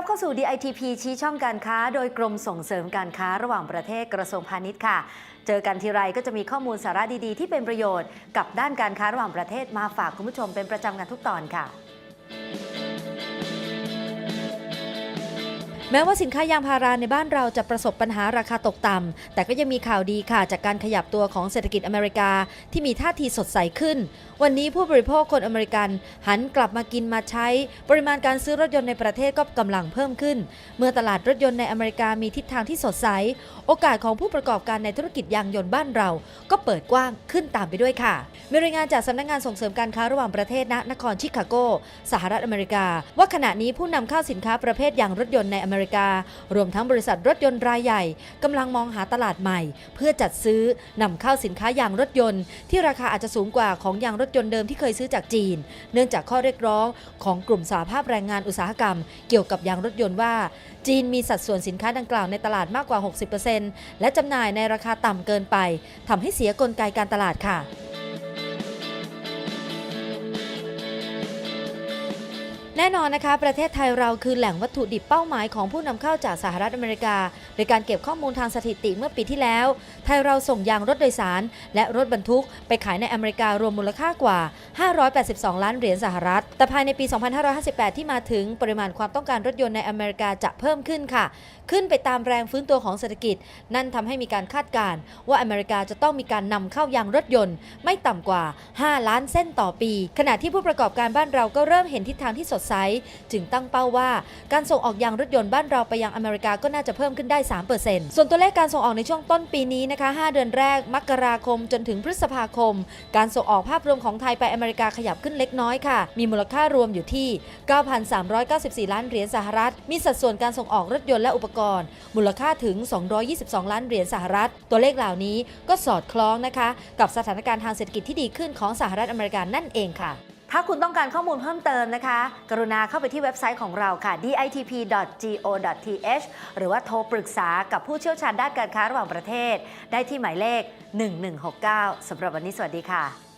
รับเข้าสู่ DITP ชี้ช่องการค้า โดยกรมส่งเสริมการค้าระหว่างประเทศกระทรวงพาณิชย์ค่ะ เจอกันทีไรก็จะมีข้อมูลสาระดีๆ ที่เป็นประโยชน์กับด้านการค้าระหว่างประเทศมาฝากคุณผู้ชมเป็นประจำกันทุกตอนค่ะ แม้ว่าสินค้ายางพาราในบ้านเราจะประสบปัญหาราคาตกต่ำ แต่ก็ยังมีข่าวดีค่ะจากการขยับตัวของเศรษฐกิจอเมริกาที่มีท่าทีสดใสขึ้น วันนี้ผู้บริโภคคนอเมริกัน หันกลับมากินมาใช้ ปริมาณการซื้อรถยนต์ในประเทศก็กำลังเพิ่มขึ้น เมื่อตลาดรถยนต์ในอเมริกามีทิศทางที่สดใส โอกาสของผู้ประกอบการในธุรกิจยางยนต์บ้านเรา ก็เปิดกว้างขึ้นตามไปด้วยค่ะมีรายงานจากสำนักงานส่งเสริมการค้าระหว่างประเทศณนครชิคาโก สหรัฐอเมริกา ว่าขณะนี้ผู้นำเข้าสินค้าประเภทยางรถยนต์ในอเมริการวมทั้งบริษัทรถยนต์รายใหญ่กำลังมองหาตลาดใหม่ เพื่อจัดซื้อนำเข้าสินค้ายางรถยนต์ ที่ราคาอาจจะสูงกว่าของยางรถยนต์เดิมที่เคยซื้อจากจีน เนื่องจากข้อเรียกร้องของกลุ่มสหภาพแรงงานอุตสาหกรรม เกี่ยวกับยางรถยนต์ว่า จีนมีสัดส่วนสินค้าดังกล่าวในตลาดมากกว่า 60%และจำหน่ายในราคาต่ำเกินไปทำให้เสียกลไกการตลาดค่ะ แน่นอนนะคะประเทศไทยเราคือแหล่งวัตถุดิบเป้าหมายของผู้นำเข้าจากสหรัฐอเมริกา โดยการเก็บข้อมูลทางสถิติเมื่อปีที่แล้ว ไทยเราส่งยางรถโดยสาร และรถบรรทุก ไปขายในอเมริการวมมูลค่ากว่า 582 ล้านเหรียญสหรัฐ แต่ภายในปี 2558 ที่มาถึงปริมาณความต้องการรถยนต์ในอเมริกาจะเพิ่มขึ้นค่ะ ขึ้นไปตามแรงฟื้นตัวของเศรษฐกิจ นั่นทำให้มีการคาดการณ์ว่าอเมริกาจะต้องมีการนำเข้ายางรถยนต์ ไม่ต่ำกว่า 5 ล้านเส้นต่อปี ขณะที่ผู้ประกอบการบ้านเราก็เริ่มเห็นทิศทางที่สดดใส จึงตั้งเป้าว่าการส่งออกยางรถยนต์บ้านเราไปยังอเมริกาก็น่าจะเพิ่มขึ้นได้ 3%ส่วนตัวเลขการส่งออกในช่วงต้นปีนี้นะคะ 5 เดือนแรก มกราคมจนถึงพฤษภาคม การส่งออกภาพรวมของไทยไปอเมริกาขยับขึ้นเล็กน้อยค่ะ มีมูลค่ารวมอยู่ที่ 9,394 ล้านเหรียญสหรัฐ มีสัดส่วนการส่งออกรถยนต์และอุปกรณ์ มูลค่าถึง 222 ล้านเหรียญสหรัฐ ตัวเลขเหล่านี้ก็สอดคล้องนะคะ กับสถานการณ์ทางเศรษฐกิจที่ดีขึ้นของสหรัฐอเมริกานั่นเองค่ะ ถ้าคุณต้องการข้อมูลเพิ่มเติมนะคะ กรุณาเข้าไปที่เว็บไซต์ของเราค่ะ ditp.go.th หรือว่าโทรปรึกษากับผู้เชี่ยวชาญด้านการค้าระหว่างประเทศ ได้ที่หมายเลข 1169สำหรับวันนี้สวัสดีค่ะ